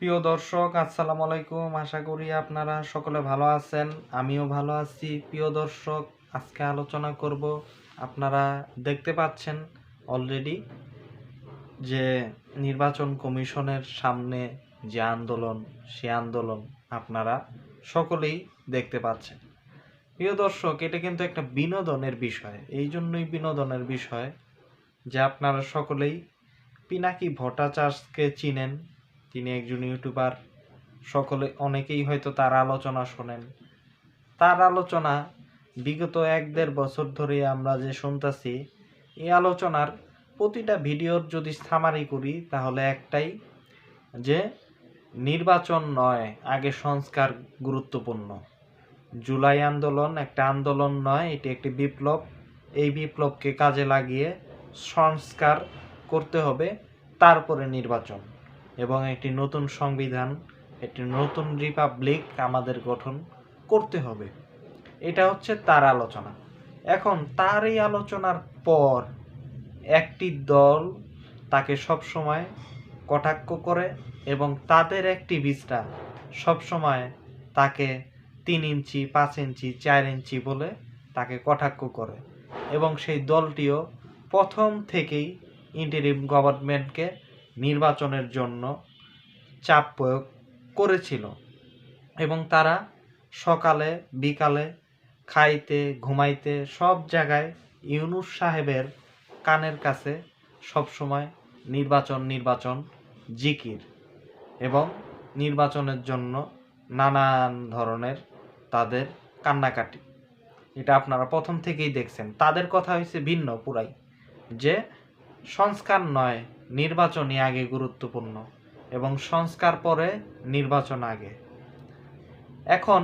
প্রিয় দর্শক, আসসালামু আলাইকুম। আশা করি আপনারা সকলে ভালো আছেন, আমিও ভালো আছি। প্রিয় দর্শক, আজকে আলোচনা করব, আপনারা দেখতে পাচ্ছেন অলরেডি যে নির্বাচন কমিশনের সামনে যে আন্দোলন, সে আন্দোলন আপনারা সকলেই দেখতে পাচ্ছেন। প্রিয় দর্শক, এটা কিন্তু একটা বিনোদনের বিষয়। এই জন্যই বিনোদনের বিষয় যে আপনারা সকলেই পিনাকি ভট্টাচার্যকে চিনেন তিনি একজন ইউটিউবার। সকলে, অনেকেই হয়তো তার আলোচনা শোনেন। তার আলোচনা বিগত এক দেড় বছর ধরে আমরা যে শুনতাছি, এই আলোচনার প্রতিটা ভিডিওর যদি সামারি করি, তাহলে একটাই যে, নির্বাচন নয়, আগে সংস্কার গুরুত্বপূর্ণ। জুলাই আন্দোলন একটা আন্দোলন নয়, এটি একটি বিপ্লব। এই বিপ্লবকে কাজে লাগিয়ে সংস্কার করতে হবে, তারপরে নির্বাচন। এবং একটি নতুন সংবিধান, একটি নতুন রিপাবলিক আমাদের গঠন করতে হবে। এটা হচ্ছে তার আলোচনা। এখন তার এই আলোচনার পর একটি দল তাকে সবসময় কটাক্ষ করে এবং তাদের অ্যাক্টিভিস্টরা সবসময় তাকে তিন ইঞ্চি, পাঁচ ইঞ্চি, চার ইঞ্চি বলে তাকে কটাক্ষ করে এবং সেই দলটিও প্রথম থেকেই ইন্টারিম গভর্নমেন্টকে নির্বাচনের জন্য চাপ প্রয়োগ করেছিল এবং তারা সকালে, বিকালে খাইতে, ঘুমাইতে সব জায়গায় ইউনুস সাহেবের কানের কাছে সবসময় নির্বাচন নির্বাচন, জিকির এবং নির্বাচনের জন্য নানান ধরনের তাদের কান্নাকাটি। এটা আপনারা প্রথম থেকেই দেখছেন। তাদের কথা হয়েছে ভিন্ন পুরাই। যে সংস্কার নয়, নির্বাচনই আগে গুরুত্বপূর্ণ এবং সংস্কার পরে নির্বাচন আগে। এখন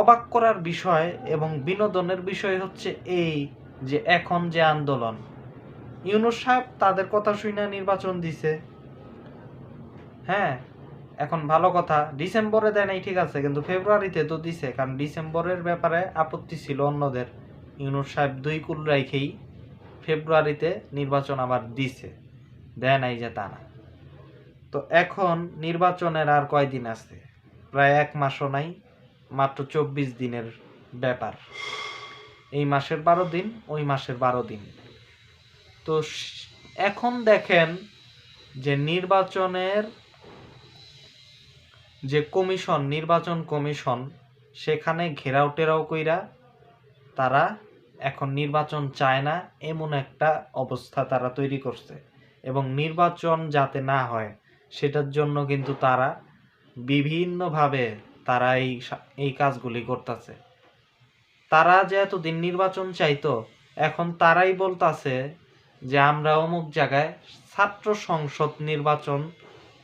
অবাক করার বিষয় এবং বিনোদনের বিষয় হচ্ছে এই যে এখন যে আন্দোলন। ইউনুস সাহেব তাদের কথা শুনে নির্বাচন দিছে। হ্যাঁ এখন ভালো কথা, ডিসেম্বরে দেয় নাই ঠিক আছে, কিন্তু ফেব্রুয়ারিতে তো দিছে, কারণ ডিসেম্বরের ব্যাপারে আপত্তি ছিল অন্যদের। ইউনুস সাহেব দুই কুল রাইখেই ফেব্রুয়ারিতে নির্বাচন আবার দিছে। দেয় নাই যে তা না। তো এখন নির্বাচনের আর কয়দিন আছে? প্রায় এক মাসও নাই, মাত্র চব্বিশ দিনের ব্যাপার। এই মাসের বারো দিন, ওই মাসের বারো দিন। তো এখন দেখেন যে নির্বাচনের যে কমিশন, নির্বাচন কমিশন, সেখানে ঘেরাও টেরাও কইরা তারা এখন নির্বাচন চায় না, এমন একটা অবস্থা তারা তৈরি করছে। এবং নির্বাচন যাতে না হয়, সেটার জন্য কিন্তু তারা বিভিন্নভাবে তারা এই এই কাজগুলি করতেছে। তারা যে এতদিন নির্বাচন চাইতো, এখন তারাই বলতাছে যে আমরা অমুক জায়গায় ছাত্র সংসদ নির্বাচন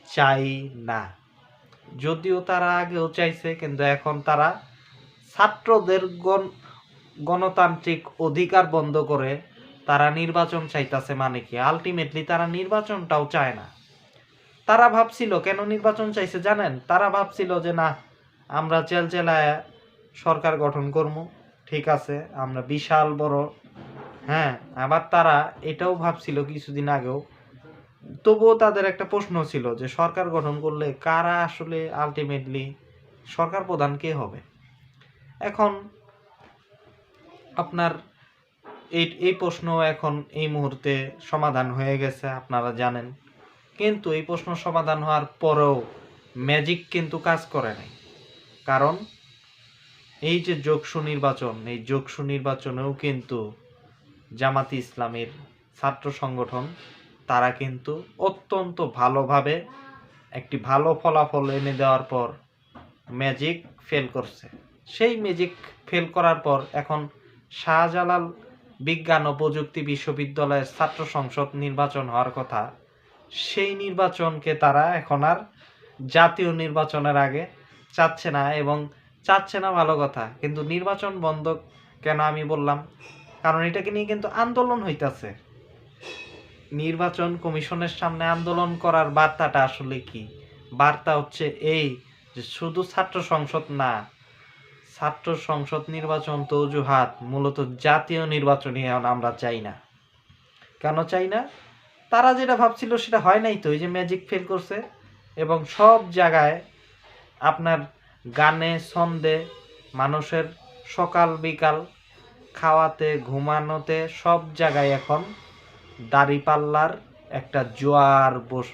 চাই না। যদিও তারা আগেও চাইছে, কিন্তু এখন তারা ছাত্রদের গণ গণতান্ত্রিক অধিকার বন্ধ করে তারা নির্বাচন চাইতেছে মানে কি? আলটিমেটলি তারা নির্বাচনটাও চায় না। তারা ভাবছিল, কেন নির্বাচন চাইছে জানেন? তারা ভাবছিল যে না, আমরা চেলচেলায় সরকার গঠন করব ঠিক আছে, আমরা বিশাল বড় হ্যাঁ আবার তারা এটাও ভাবছিল কিছুদিন আগেও। তবুও তাদের একটা প্রশ্ন ছিল যে সরকার গঠন করলে কারা আসলে আলটিমেটলি সরকার প্রধান কে হবে? এখন আপনার এই এই প্রশ্ন এখন এই মুহূর্তে সমাধান হয়ে গেছে, আপনারা জানেন। কিন্তু এই প্রশ্ন সমাধান হওয়ার পরেও ম্যাজিক কিন্তু কাজ করে নাই। কারণ এই যে যোগসু নির্বাচন, এই যোগসু নির্বাচনেও কিন্তু জামাতি ইসলামের ছাত্র সংগঠন, তারা কিন্তু অত্যন্ত ভালোভাবে একটি ভালো ফলাফল এনে দেওয়ার পর ম্যাজিক ফেল করছে। সেই ম্যাজিক ফেল করার পর এখন শাহজালাল বিজ্ঞান ও প্রযুক্তি বিশ্ববিদ্যালয়ের ছাত্র সংসদ নির্বাচন হওয়ার কথা। সেই নির্বাচনকে তারা এখন আর জাতীয় নির্বাচনের আগে চাচ্ছে না এবং চাচ্ছে না ভালো কথা। কিন্তু নির্বাচন বন্ধ কেন আমি বললাম? কারণ এটাকে নিয়ে কিন্তু আন্দোলন হইতাছে। নির্বাচন কমিশনের সামনে আন্দোলন করার বার্তাটা আসলে কি? বার্তা হচ্ছে এই যে শুধু ছাত্র সংসদ না ছাত্র সংসদ নির্বাচন তো অজুহাত মূলত জাতীয় নির্বাচনই এখন আমরা চাই না। কেন চাই না? তারা যেটা ভাবছিল সেটা হয় নাই তো, এই যে ম্যাজিক ফেল করছে। এবং সব জায়গায় আপনার গানে, ছন্দে মানুষের সকাল বিকাল, খাওয়াতে, ঘুমানোতে সব জায়গায় এখন দাড়িপাল্লার একটা জোয়ার বস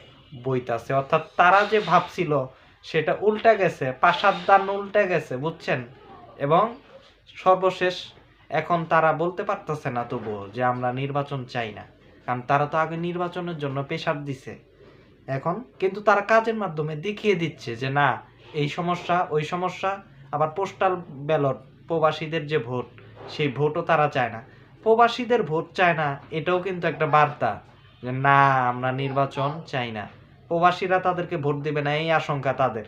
বইতাছে। অর্থাৎ তারা যে ভাবছিল সেটা উল্টা গেছে, পাশার দান উল্টে গেছে, বুঝছেন? এবং সর্বশেষ এখন তারা বলতে পারতেছে না তবুও যে আমরা নির্বাচন চাই না। কারণ তারা তো আগে নির্বাচনের জন্য পেশার দিছে। এখন কিন্তু তারা কাজের মাধ্যমে দেখিয়ে দিচ্ছে যে না, এই সমস্যা, ওই সমস্যা, আবার পোস্টাল ব্যালট প্রবাসীদের যে ভোট, সেই ভোটও তারা চায় না। প্রবাসীদের ভোট চায় না, এটাও কিন্তু একটা বার্তা যে না, আমরা নির্বাচন চাই না। প্রবাসীরা তাদেরকে ভোট দেবে না, এই আশঙ্কা তাদের।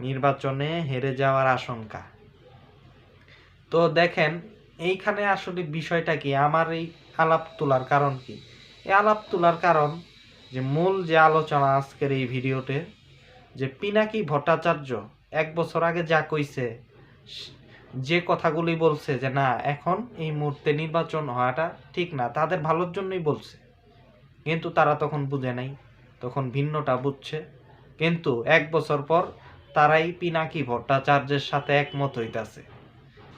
নির্বাচনে হেরে যাওয়ার আশঙ্কা। তো দেখেন, এইখানে আসলে বিষয়টা কি? আমার এই আলাপ তোলার কারণ কি? এই আলাপ তোলার কারণ যে মূল যে আলোচনা আজকের এই ভিডিওতে, যে পিনাকি ভট্টাচার্য এক বছর আগে যা কইছে, যে কথাগুলি বলছে যে না, এখন এই মুহূর্তে নির্বাচন হওয়াটা ঠিক না, তাদের ভালোর জন্যই বলছে। কিন্তু তারা তখন বুঝে নাই, তখন ভিন্নটা বুঝছে। কিন্তু এক বছর পর তারাই পিনাকি ভট্টাচার্যের সাথে একমত হইতাছে।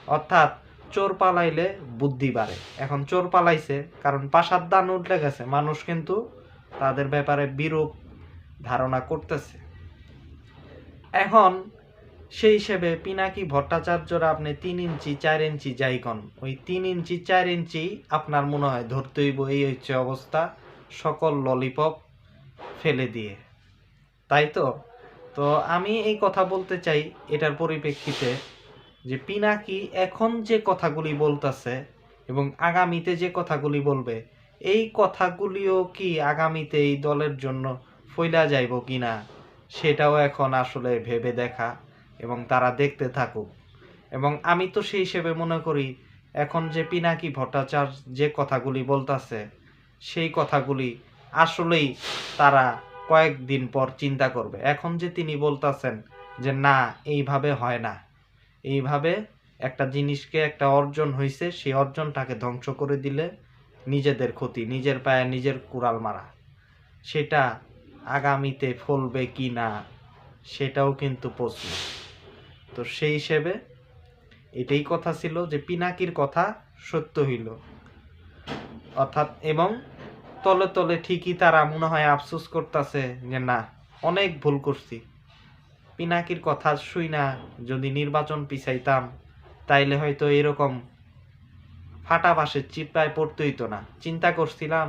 অর্থাৎ চোর পালাইলে বুদ্ধি বাড়ে। এখন চোর পালাইছে, কারণ পাশার দান উঠলে গেছে। মানুষ কিন্তু তাদের ব্যাপারে বিরূপ ধারণা করতেছে। এখন সেই হিসেবে পিনাকি ভট্টাচার্যরা আপনি তিন ইঞ্চি, চার ইঞ্চি যাই কন ওই তিন ইঞ্চি, চার ইঞ্চি আপনার মনে হয় ধরতে হইব, এই হচ্ছে অবস্থা সকল ললিপপ ফেলে দিয়ে। তাই তো? তো আমি এই কথা বলতে চাই, এটার পরিপ্রেক্ষিতে যে পিনাকি এখন যে কথাগুলি বলতেছে এবং আগামীতে যে কথাগুলি বলবে, এই কথাগুলিও কি আগামীতে এই দলের জন্য ফইলা যাইব কি না সেটাও এখন আসলে ভেবে দেখা এবং তারা দেখতে থাকুক। এবং আমি তো সেই হিসেবে মনে করি, এখন যে পিনাকি ভট্টাচার্য যে কথাগুলি বলতাছে, সেই কথাগুলি আসলেই তারা কয়েকদিন পর চিন্তা করবে। এখন যে তিনি বলতাছেন যে, না, এইভাবে হয় না। এইভাবে একটা জিনিসকে একটা অর্জন হয়েছে সেই অর্জনটাকে ধ্বংস করে দিলে নিজেদের ক্ষতি, নিজের পায়ে নিজের কুড়াল মারা। সেটা আগামীতে ফলবে কি না, সেটাও কিন্তু প্রশ্ন। তো সেই হিসেবে এটাই কথা ছিল যে পিনাকির কথা সত্য হইল। অর্থাৎ এবং তলে তলে ঠিকই তারা মনে হয় আফসোস করতেছে যে না, অনেক ভুল করছি। পিনাকির কথা শুই না যদি নির্বাচন পিছাইতাম, তাইলে হয়তো এরকম ফাটা বাসের চিপায় পড়তে হইতো না। চিন্তা করছিলাম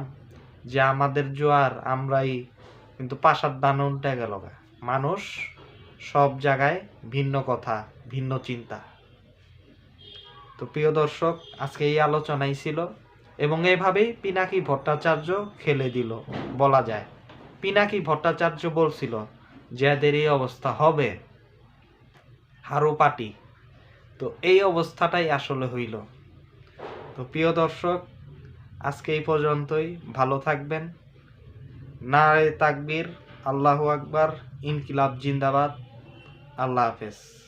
যে আমাদের জোয়ার আমরাই, কিন্তু পাশার দান উল্টে গেল গা। মানুষ সব জায়গায় ভিন্ন কথা, ভিন্ন চিন্তা। তো প্রিয় দর্শক, আজকে এই আলোচনাই ছিল এবং এভাবেই পিনাকি ভট্টাচার্য খেলে দিল, বলা যায়। পিনাকি ভট্টাচার্য বলছিল যে এদের এই অবস্থা হবে, হারু পাটি। তো এই অবস্থাটাই আসলে হইল। তো প্রিয় দর্শক, আজকে এই পর্যন্তই। ভালো থাকবেন। নারে তাকবীর। আল্লাহ আকবার। ইনকিলাব জিন্দাবাদ। আল্লাহ হাফেজ।